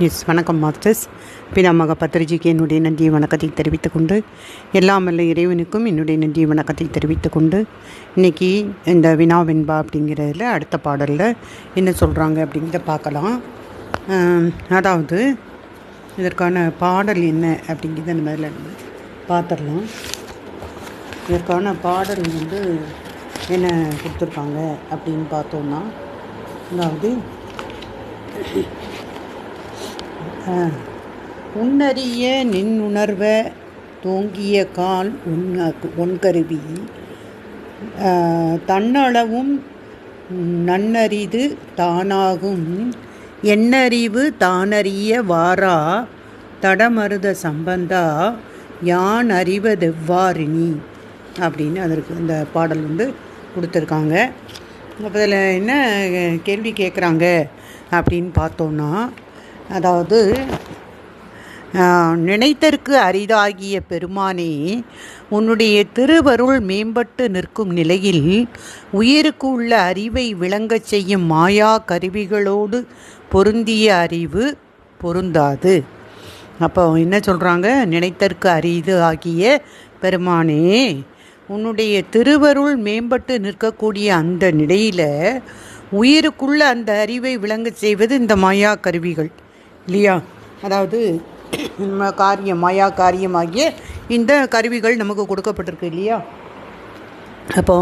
S வணக்கம் masters. பினாமக பத்திரிஜிக்கு என்னுடைய நன்றிய வணக்கத்தை தெரிவித்துக் கொண்டு எல்லாம் வல்ல இறைவனுக்கும் என்னுடைய நன்றிய வணக்கத்தை தெரிவித்துக் கொண்டு இன்றைக்கி இந்த வினா வெண்பா அப்படிங்கிறதுல அடுத்த பாடலில் என்ன சொல்கிறாங்க அப்படிங்கிறத பார்க்கலாம். அதாவது இதற்கான பாடல் என்ன அப்படிங்கிறத நம்ம இதில் பார்த்துடலாம். இதற்கான பாடல் வந்து என்ன கொடுத்துருக்காங்க அப்படின்னு பார்த்தோம்னா அதாவது உன்னறிய நின்னுணர்வ தோங்கிய கால் உன்ன ஒன்கருவி தன்னளவும் நன்னறிது தானாகும். எண்ணறிவு தானறிய வாரா தடமருத சம்பந்தா யான் அறிவதெவ்வாறினி அப்படின்னு அதற்கு இந்த பாடல் வந்து கொடுத்துருக்காங்க. அப்போ அதில் என்ன கேள்வி கேட்குறாங்க அப்படின்னு பார்த்தோன்னா அதாவது நினைத்தற்கு அரிதாகிய பெருமானே உன்னுடைய திருவருள் மேம்பட்டு நிற்கும் நிலையில் உயிருக்கு உள்ள அறிவை விளங்கச் செய்யும் மாயா கருவிகளோடு பொருந்திய அறிவு பொருந்தாது. அப்போ என்ன சொல்கிறாங்க நினைத்தற்கு அரிது ஆகிய பெருமானே உன்னுடைய திருவருள் மேம்பட்டு நிற்கக்கூடிய அந்த நிலையில் உயிருக்குள்ள அந்த அறிவை விளங்கச் செய்வது இந்த மாயா கருவிகள். இல்லையா அதாவது நம்ம காரியம் மாயா காரியமாகிய இந்த கருவிகள் நமக்கு கொடுக்கப்பட்டிருக்கு இல்லையா? அப்போ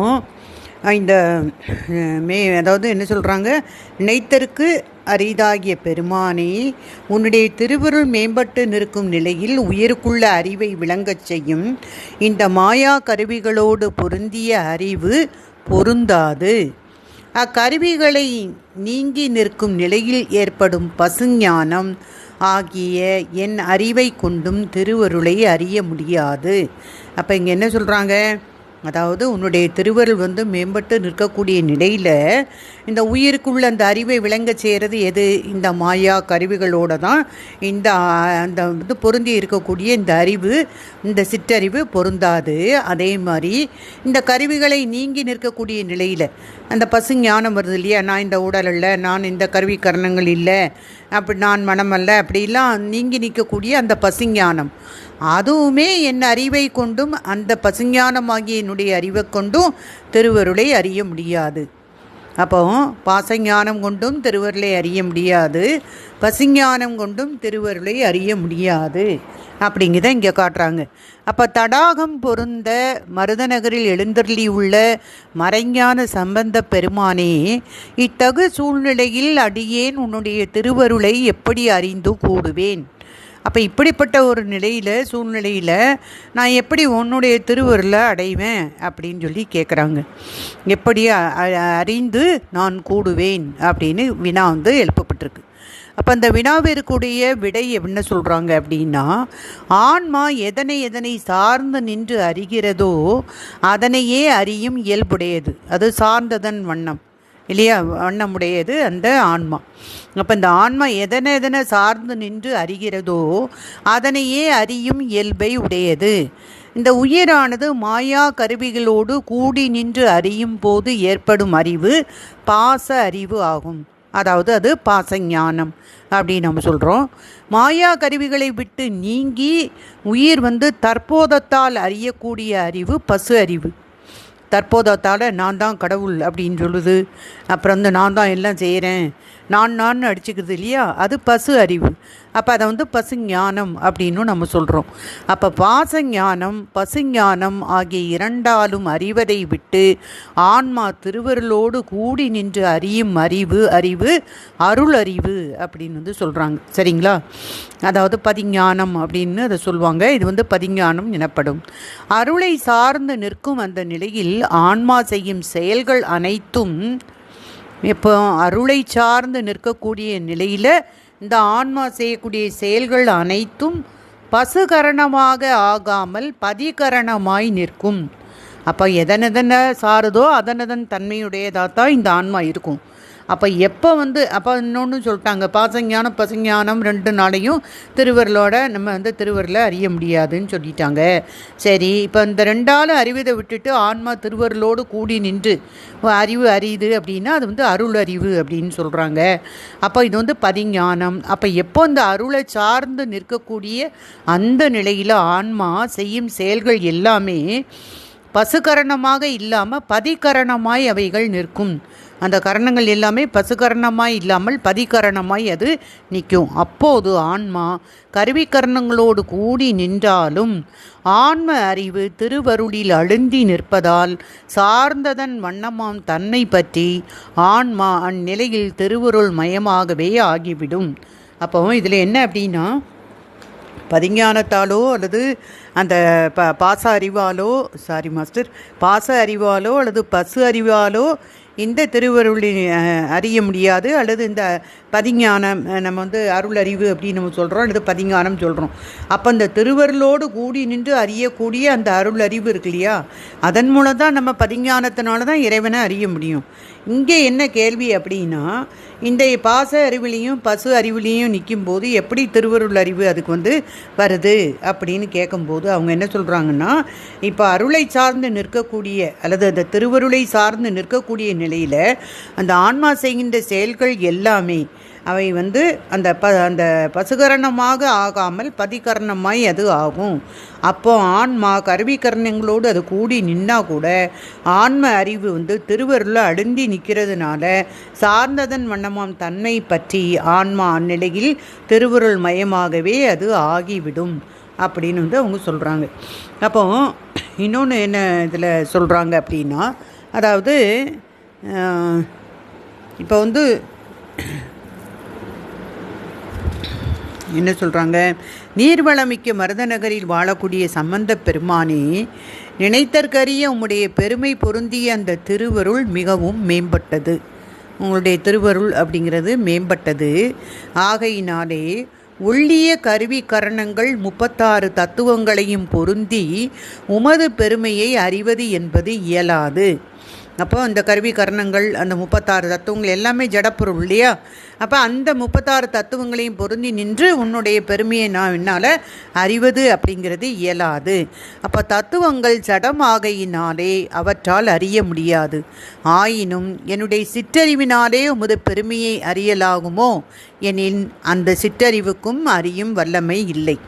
இந்த மே அதாவது என்ன சொல்கிறாங்க நெய்த்தருக்கு அரிதாகிய பெருமானே உன்னுடைய திருவருள் மேம்பட்டு நிற்கும் நிலையில் உயிருக்குள்ள அறிவை விளங்கச் செய்யும். இந்த மாயா கருவிகளோடு பொருந்திய அறிவு பொருந்தாது. அக்கருவிகளை நீங்கி நிற்கும் நிலையில் ஏற்படும் பசுஞானம் ஆகிய என் அறிவை கொண்டும் திருவருளை அறிய முடியாது. அப்போ இங்கே என்ன சொல்கிறாங்க அதாவது உன்னுடைய திருவருள் வந்து மேம்பட்டு நிற்கக்கூடிய நிலையில் இந்த உயிருக்குள்ள அந்த அறிவை விளங்க செய்கிறது எது? இந்த மாயா கருவிகளோட தான் இந்த அந்த வந்து பொருந்தி இருக்கக்கூடிய இந்த அறிவு இந்த சிற்றறிவு பொருந்தாது. அதே மாதிரி இந்த கருவிகளை நீங்கி நிற்கக்கூடிய நிலையில் அந்த பசு ஞானம் வருது இல்லையா? நான் இந்த உடல் இல்லை நான் இந்த கருவி கரணங்கள் இல்லை அப்படி நான் மனம் அல்ல அப்படிலாம் நீங்கி நிற்கக்கூடிய அந்த பசுஞானம் அதுவுமே என் அறிவை கொண்டும் அந்த பசுஞானமாகிய என்னுடைய அறிவை கொண்டும் திருவருளை அறிய முடியாது. அப்போ பாசஞானம் கொண்டும் திருவருளை அறிய முடியாது. பசிஞானம் கொண்டும் திருவருளை அறிய முடியாது. அப்படிங்கிறத இங்கே காட்டுறாங்க. அப்போ தடாகம் பொருந்த மருதநகரில் எழுந்தருளி உள்ள மறைஞான சம்பந்த பெருமானே இத்தகு சூழ்நிலையில் அடியேன் உன்னுடைய திருவருளை எப்படி அறிந்து கூடுவேன்? அப்போ இப்படிப்பட்ட ஒரு நிலையில் சூழ்நிலையில் நான் எப்படி உன்னுடைய திருவருளை அடைவேன் அப்படின்னு சொல்லி கேட்குறாங்க எப்படி அ- அறிந்து நான் கூடுவேன் அப்படின்னு வினா வந்து எழுப்பப்பட்டிருக்கு. அப்போ அந்த வினாவிற்குடைய விடை என்ன சொல்கிறாங்க அப்படின்னா ஆன்மா எதனை எதனை சார்ந்து நின்று அறிகிறதோ அதனையே அறியும் இயல்புடையது. அது சார்ந்ததன் வண்ணம். இல்லையா வண்ணமுடையது அந்த ஆன்மா. அப்போ இந்த ஆன்மா எதனை எதனை சார்ந்து நின்று அறிகிறதோ அதனையே அறியும் இயல்பை உடையது. இந்த உயிரானது மாயா கருவிகளோடு கூடி நின்று அறியும் போது ஏற்படும் அறிவு பாச அறிவு ஆகும். அதாவது அது பாசஞானம் அப்படின்னு நம்ம சொல்கிறோம் மாயா கருவிகளை விட்டு நீங்கி உயிர் வந்து தற்போதத்தால் அறியக்கூடிய அறிவு பசு அறிவு. தற்போதத்தால் நான் தான் கடவுள் அப்படின்னு சொல்லுது. அப்புறம் வந்து நான் தான் எல்லாம் செய்கிறேன் நான் நான் அடிச்சுக்கிறது இல்லையா? அது பசு அறிவு. அப்போ அதை வந்து பசு ஞானம் அப்படின்னு நம்ம சொல்கிறோம் அப்போ பாச ஞானம் பசு ஞானம் ஆகிய இரண்டாலும் அறிவதை விட்டு ஆன்மா திருவருளோடு கூடி நின்று அறியும் அறிவு அறிவு அருள் அறிவு அப்படின்னு வந்து சொல்கிறாங்க சரிங்களா? அதாவது பதிஞானம் அப்படின்னு அதை சொல்லுவாங்க. இது வந்து பதிஞானம் எனப்படும். அருளை சார்ந்து நிற்கும் அந்த நிலையில் ஆன்மா செய்யும் செயல்கள் அனைத்தும் இப்போ அருளை சார்ந்து நிற்கக்கூடிய நிலையில் இந்த ஆன்மா செய்யக்கூடிய செயல்கள் அனைத்தும் பசுகரணமாக ஆகாமல் பதிகரணமாய் நிற்கும். அப்போ எதனெதன சாருதோ அதனதன் தன்மையுடையதாக தான் இந்த ஆன்மா இருக்கும். அப்போ எப்போ வந்து அப்போ இன்னொன்று சொல்லிட்டாங்க பாசஞானம் பசஞானம் ரெண்டு நாளையும் திருவருளோட நம்ம வந்து திருவருளை அறிய முடியாதுன்னு சொல்லிட்டாங்க. சரி இப்போ இந்த ரெண்டாலும் அறிவதை விட்டுட்டு ஆன்மா திருவருளோடு கூடி நின்று அறிவு அறியுது அப்படின்னா அது வந்து அருள் அறிவு அப்படின்னு சொல்கிறாங்க அப்போ இது வந்து பதிஞானம் அப்போ எப்போ இந்த அருளை சார்ந்து நிற்கக்கூடிய அந்த நிலையில் ஆன்மா செய்யும் செயல்கள் எல்லாமே பசுகரணமாக இல்லாமல் பதிகரணமாய் அவைகள் நிற்கும். அந்த கரணங்கள் எல்லாமே பசுகரணமாய் இல்லாமல் பதிகரணமாய் அது நிற்கும். அப்போது ஆன்மா கருவிக்கரணங்களோடு கூடி நின்றாலும் ஆன்ம அறிவு திருவருளில் அழுந்தி நிற்பதால் சார்ந்ததன் வண்ணமாம் தன்னை பற்றி ஆன்மா அந்நிலையில் திருவருள் மயமாகவே ஆகிவிடும். அப்போ இதில் என்ன அப்படின்னா பதிஞானத்தாலோ அல்லது அந்த ப பாச அறிவாலோ சாரி மாஸ்டர் பாச அறிவாலோ அல்லது பசு அறிவாலோ இந்த திருவருளின் அறிய முடியாது. அல்லது இந்த பதிஞானம் நம்ம வந்து அருள் அறிவு அப்படின்னு நம்ம சொல்கிறோம் அல்லது பதிஞானம் சொல்கிறோம் அப்போ அந்த திருவருளோடு கூடி நின்று அறியக்கூடிய அந்த அருள் அறிவு இருக்கு இல்லையா? அதன் மூலம் தான் நம்ம பதிஞானத்தினால தான் இறைவனை அறிய முடியும். இங்கே என்ன கேள்வி அப்படின்னா இந்த பாச அறிவிலையும் பசு அறிவிலையும் நிற்கும்போது எப்படி திருவருள் அறிவு அதுக்கு வந்து வருது அப்படின்னு கேட்கும்போது அவங்க என்ன சொல்கிறாங்கன்னா இப்போ அருளை சார்ந்து நிற்கக்கூடிய அல்லது அந்த திருவருளை சார்ந்து நிற்கக்கூடிய நிலையில் அந்த ஆன்மா செய்கின்ற செயல்கள் எல்லாமே அவை வந்து அந்த ப அந்த பசுகரணமாக ஆகாமல் பதிகரணமாய் அது ஆகும். அப்போ ஆன்மா கருவிகரணங்களோடு அது கூடி நின்னா கூட ஆன்ம அறிவு வந்து திருவருளில் அடுந்தி நிற்கிறதுனால சார்ந்ததன் வண்ணமாம் தன்மை பற்றி ஆன்மா அந்நிலையில் திருவருள் மயமாகவே அது ஆகிவிடும் அப்படின்னு வந்து அவங்க சொல்கிறாங்க அப்போ இன்னொன்று என்ன இதில் சொல்கிறாங்க அப்படின்னா அதாவது இப்போ வந்து என்ன சொல்கிறாங்க நீர்வளமிக்க மருதநகரில் வாழக்கூடிய சம்பந்த பெருமானே நினைத்தற்கரிய உம்முடைய பெருமை பொருந்திய அந்த திருவருள் மிகவும் மேம்பட்டது. உங்களுடைய திருவருள் அப்படிங்கிறது மேம்பட்டது. ஆகையினாலே உள்ளிய கருவி கரணங்கள் முப்பத்தாறு தத்துவங்களையும் பொருந்தி உமது பெருமையை அறிவது என்பது இயலாது. அப்போ அந்த கருவி கரணங்கள் அந்த முப்பத்தாறு தத்துவங்கள் எல்லாமே ஜடப்பொருள் இல்லையா? அப்போ அந்த முப்பத்தாறு தத்துவங்களையும் பொருந்தி நின்று உன்னுடைய பெருமையை நான் என்னால் அறிவது அப்படிங்கிறது இயலாது. அப்போ தத்துவங்கள் ஜடமாகையினாலே அவற்றால் அறிய முடியாது. ஆயினும் என்னுடைய சிற்றறிவினாலே உமது பெருமையை அறியலாகுமோ? எனின் அந்த சிற்றறிவுக்கும் அறியும் வல்லமை இல்லை.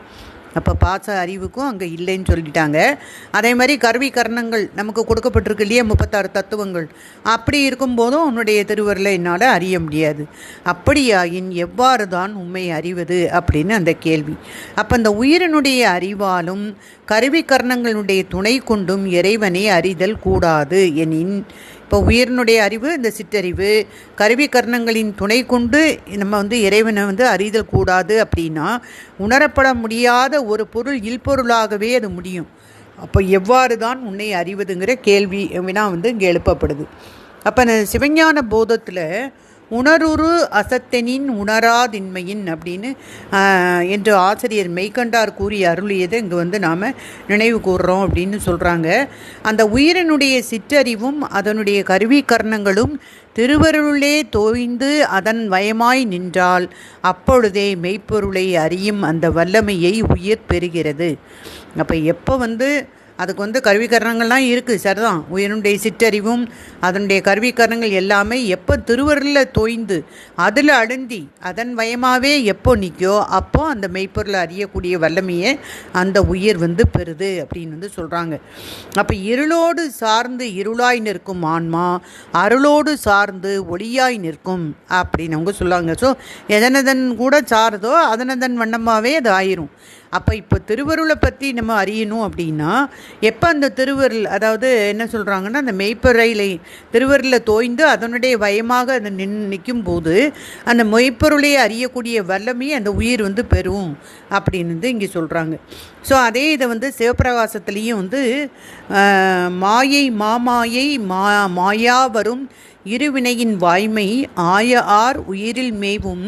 அப்போ பாச அறிவுக்கும் அங்கே இல்லைன்னு சொல்லிட்டாங்க. அதே மாதிரி கருவி கர்ணங்கள் நமக்கு கொடுக்கப்பட்டிருக்கு இல்லையா? முப்பத்தாறு தத்துவங்கள். அப்படி இருக்கும்போதும் உன்னுடைய திருவரில் என்னால் அறிய முடியாது. அப்படியாயின் எவ்வாறு தான் உண்மை அறிவது அப்படின்னு அந்த கேள்வி. அப்போ அந்த உயிரினுடைய அறிவாலும் கருவி கர்ணங்களுடைய துணை கொண்டும் இறைவனை அறிதல் கூடாது எனின் இப்போ உயிரினுடைய அறிவு இந்த சிற்றறிவு கருவி கர்ணங்களின் துணை கொண்டு நம்ம வந்து இறைவனை வந்து அறிதல் கூடாது அப்படின்னா உணரப்பட முடியாத ஒரு பொருள் இல்பொருளாகவே அது முடியும். அப்போ எவ்வாறு தான் உன்னை அறிவதுங்கிற கேள்வி வினா வந்து இங்கே எழுப்பப்படுது. அப்போ இந்த சிவஞான போதத்தில் உணருரு அசத்தெனின் உணராதின்மையின் அப்படின்னு என்று ஆசிரியர் மெய்கண்டார் கூறிய அருளியதை இங்கே வந்து நாம் நினைவு கூறுறோம் அப்படின்னு சொல்கிறாங்க அந்த உயிரினுடைய சிற்றறிவும் அதனுடைய கருவி கர்ணங்களும் திருவருளே தோய்ந்து அதன் வயமாய் நின்றால் அப்பொழுதே மெய்ப்பொருளை அறியும் அந்த வல்லமையை உயிர் பெறுகிறது. அப்போ எப்போ வந்து அதுக்கு வந்து கருவிக்கரணங்கள்லாம் இருக்குது சரிதான். உயனுடைய சிற்றறிவும் அதனுடைய கருவிக்கரணங்கள் எல்லாமே எப்போ திருவருளில் தோய்ந்து அதில் அழுந்தி அதன் வயமாகவே எப்போ நிற்கோ அப்போ அந்த மெய்ப்பொருளை அறியக்கூடிய வல்லமையை அந்த உயிர் வந்து பெறுது அப்படின்னு வந்து சொல்கிறாங்க அப்போ இருளோடு சார்ந்து இருளாய் நிற்கும் ஆன்மா அருளோடு சார்ந்து ஒளியாய் நிற்கும் அப்படின்னு அவங்க சொல்லுவாங்க. ஸோ எதனதன் கூட சாருதோ அதனதன் வண்ணமாகவே அது ஆயிரும். அப்போ இப்போ திருவருளை பற்றி நம்ம அறியணும் அப்படின்னா எப்போ அந்த திருவருள் அதாவது என்ன சொல்கிறாங்கன்னா அந்த மெய்ப்பொருளை திருவருளில் தோய்ந்து அதனுடைய வயமாக அது நின் நிற்கும் போது அந்த மெய்ப்பொருளை அறியக்கூடிய வல்லமையை அந்த உயிர் வந்து பெறும் அப்படின்னு வந்து இங்கே சொல்கிறாங்க ஸோ அதே இதை வந்து சிவபிரகாசத்துலேயும் வந்து மாயை மாமாயை மா மாயா வரும் இருவினையின் வாய்மை ஆய ஆர் உயிரில் மேவும்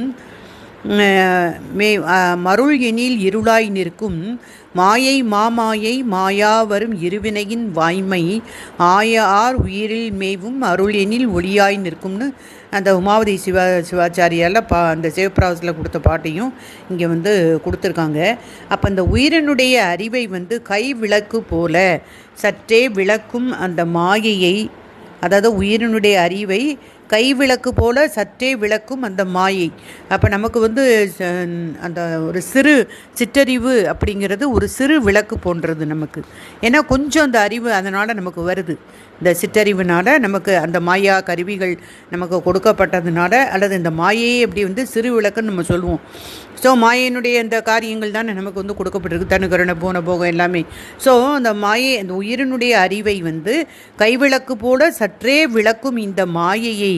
மே மருள் எனில் இருளாய் நிற்கும் மாயை மாமாயை மாயா வரும் இருவினையின் வாய்மை ஆய ஆர் உயிரில் மேவும் அருள் எனில் ஒளியாய் நிற்கும்னு அந்த உமாவதி சிவா சிவாச்சாரியால் பா அந்த சிவபிராசத்தில் கொடுத்த பாட்டையும் இங்கே வந்து கொடுத்துருக்காங்க. அப்போ அந்த உயிரினுடைய அறிவை வந்து கை விளக்கு போல சற்றே விளக்கும் அந்த மாயையை அதாவது உயிரினுடைய அறிவை கைவிளக்கு போல சற்றே விளக்கும் அந்த மாயை. அப்போ நமக்கு வந்து ச- அந்த ஒரு சிறு சிற்றறிவு அப்படிங்கிறது ஒரு சிறு விளக்கு போன்றது நமக்கு. ஏன்னா கொஞ்சம் அந்த அறிவு அதனால் நமக்கு வருது. இந்த சிற்றறிவுனால் நமக்கு அந்த மாயா கருவிகள் நமக்கு கொடுக்கப்பட்டதுனால அல்லது இந்த மாயையே அப்படி வந்து சிறு விளக்குன்னு நம்ம சொல்லுவோம். ஸோ மாயையினுடைய இந்த காரியங்கள் தானே நமக்கு வந்து கொடுக்கப்பட்டிருக்கு. தனுகரண போன போகம் எல்லாமே. ஸோ அந்த மாயை அந்த உயிரினுடைய அறிவை வந்து கைவிளக்கு போல சற்றே விளக்கும் இந்த மாயையை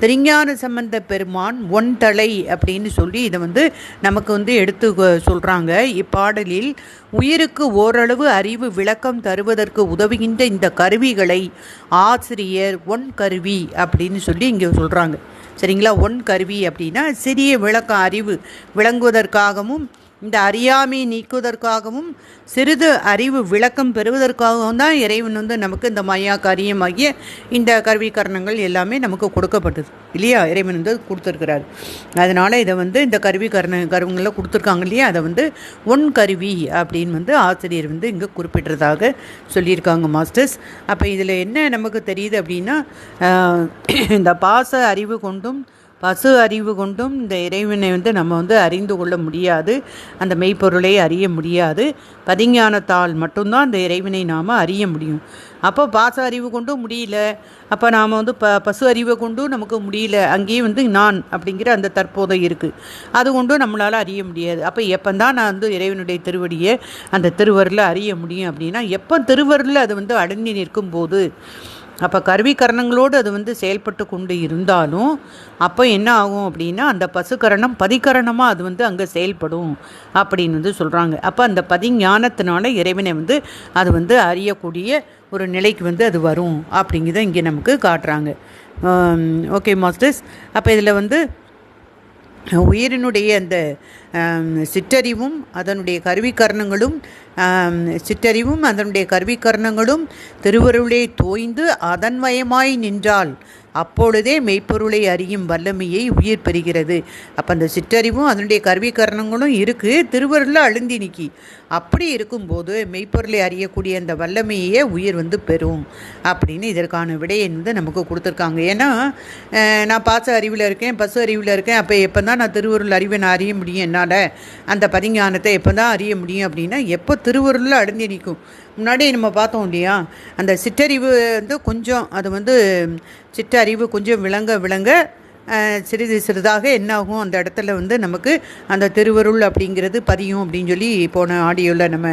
திருஞான சம்பந்த பெருமான் ஒன்தலை அப்படின்னு சொல்லி இதை வந்து நமக்கு வந்து எடுத்து சொல்கிறாங்க இப்பாடலில் உயிருக்கு ஓரளவு அறிவு விளக்கம் தருவதற்கு உதவுகின்ற இந்த கருவிகளை ஆசிரியர் ஒன் கருவி அப்படின்னு சொல்லி இங்கே சொல்கிறாங்க சரிங்களா? ஒன் கருவி அப்படின்னா சிறிய விளக்கம் அறிவு விளங்குவதற்காகவும் இந்த அறியாமை நீக்குவதற்காகவும் சிறிது அறிவு விளக்கம் பெறுவதற்காகவும் தான் இறைவன் வந்து நமக்கு இந்த மையா காரியமாகிய இந்த கருவிகரணங்கள் எல்லாமே நமக்கு கொடுக்கப்பட்டது. இல்லையா? இறைவன் வந்து கொடுத்துருக்கிறார். அதனால் இதை வந்து இந்த கருவிகரண கருவங்களில் கொடுத்துருக்காங்க இல்லையா? அதை வந்து ஒன் கருவி அப்படின்னு வந்து ஆசிரியர் வந்து இங்கே குறிப்பிட்டதாக சொல்லியிருக்காங்க மாஸ்டர்ஸ். அப்போ இதில் என்ன நமக்கு தெரியுது அப்படின்னா இந்த பாச அறிவு கொண்டும் பசு அறிவு கொண்டும் இந்த இறைவனை வந்து நம்ம வந்து அறிந்து கொள்ள முடியாது. அந்த மெய்ப்பொருளை அறிய முடியாது. பதிஞானத்தால் மட்டும்தான் அந்த இறைவனை நாம் அறிய முடியும். அப்போ பாச அறிவு கொண்டும் முடியல. அப்போ நாம் வந்து ப பசு அறிவை கொண்டும் நமக்கு முடியல. அங்கேயும் வந்து நான் அப்படிங்கிற அந்த தற்போதை இருக்குது அது கொண்டும் நம்மளால் அறிய முடியாது. அப்போ எப்போ தான் நான் வந்து இறைவனுடைய திருவடியை அந்த திருவருளில் அறிய முடியும் அப்படின்னா எப்போ திருவருளில் அது வந்து அடங்கி நிற்கும் போது அப்போ கருவிக்கரணங்களோடு அது வந்து செயல்பட்டு கொண்டு இருந்தாலும் அப்போ என்ன ஆகும் அப்படின்னா அந்த பசுக்கரணம் பதிக்கரணமாக அது வந்து அங்கே செயல்படும் அப்படின்னு வந்து சொல்கிறாங்க அப்போ அந்த பதிஞானத்தினால இறைவனை வந்து அது வந்து அறியக்கூடிய ஒரு நிலைக்கு வந்து அது வரும் அப்படிங்கிறத இங்கே நமக்கு காட்டுறாங்க. ஓகே மாஸ்டர்ஸ் அப்போ இதில் வந்து உயிரினுடைய அந்த சிற்றறிவும் அதனுடைய கருவிக்கரணங்களும் சிற்றறிவும் அதனுடைய கருவிக்கரணங்களும் திருவருளே தோய்ந்து அதன்மயமாய் நின்றால் அப்பொழுதே மெய்ப்பொருளை அறியும் வல்லமையை உயிர் பெறுகிறது. அப்போ அந்த சிற்றறிவும் அதனுடைய கருவிக்கரணங்களும் இருக்குது திருவருளில் அழுந்தி நிக்கி. அப்படி இருக்கும்போது மெய்ப்பொருளை அறியக்கூடிய அந்த வல்லமையே உயிர் வந்து பெறும் அப்படின்னு இதற்கான விடையை வந்து நமக்கு கொடுத்துருக்காங்க. ஏன்னா நான் பாச அறிவில் இருக்கேன் பசு அறிவில் இருக்கேன் அப்போ எப்போ தான் நான் திருவருள் அறிவை நான் அறிய முடியும் என்னால் அந்த பதிஞானத்தை எப்போ தான் அறிய முடியும் அப்படின்னா எப்போ திருவருளில் அழுந்தி நிற்கும் முன்னாடி நம்ம பார்த்தோம் இல்லையா? அந்த சிற்றறிவு வந்து கொஞ்சம் அது வந்து சிற்றறிவு கொஞ்சம் விளங்க விளங்க சிறிது சிறிதாக என்னாகும்? அந்த இடத்துல வந்து நமக்கு அந்த திருவருள் அப்படிங்கிறது பதியும் அப்படின்னு சொல்லி போன ஆடியோவில் நம்ம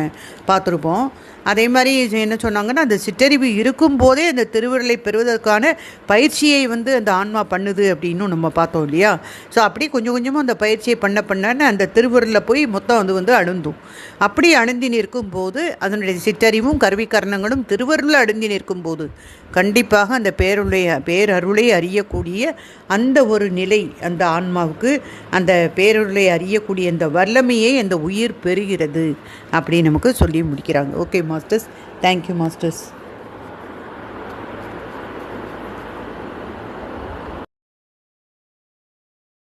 பார்த்துருப்போம். அதே மாதிரி என்ன சொன்னாங்கன்னா அந்த சிற்றறிவு இருக்கும்போதே அந்த திருவருளை பெறுவதற்கான பயிற்சியை வந்து அந்த ஆன்மா பண்ணுது அப்படின்னும் நம்ம பார்த்தோம் இல்லையா? ஸோ அப்படி கொஞ்சம் கொஞ்சமாக அந்த பயிற்சியை பண்ண பண்ணன்னு அந்த திருவருளில் போய் மொத்தம் அது வந்து அழுந்தும் அப்படி அழுந்தி நிற்கும் போது அதனுடைய சிற்றறிவும் கருவிக்கரணங்களும் திருவருளில் அழுந்தி நிற்கும் போது கண்டிப்பாக அந்த பேருடைய பேரருளை அறியக்கூடிய அந்த ஒரு நிலை அந்த ஆன்மாவுக்கு அந்த பேரருளை அறியக்கூடிய அந்த வல்லமையை அந்த உயிர் பெறுகிறது அப்படி நமக்கு சொல்லி முடிக்கிறாங்க. Okay masters thank you masters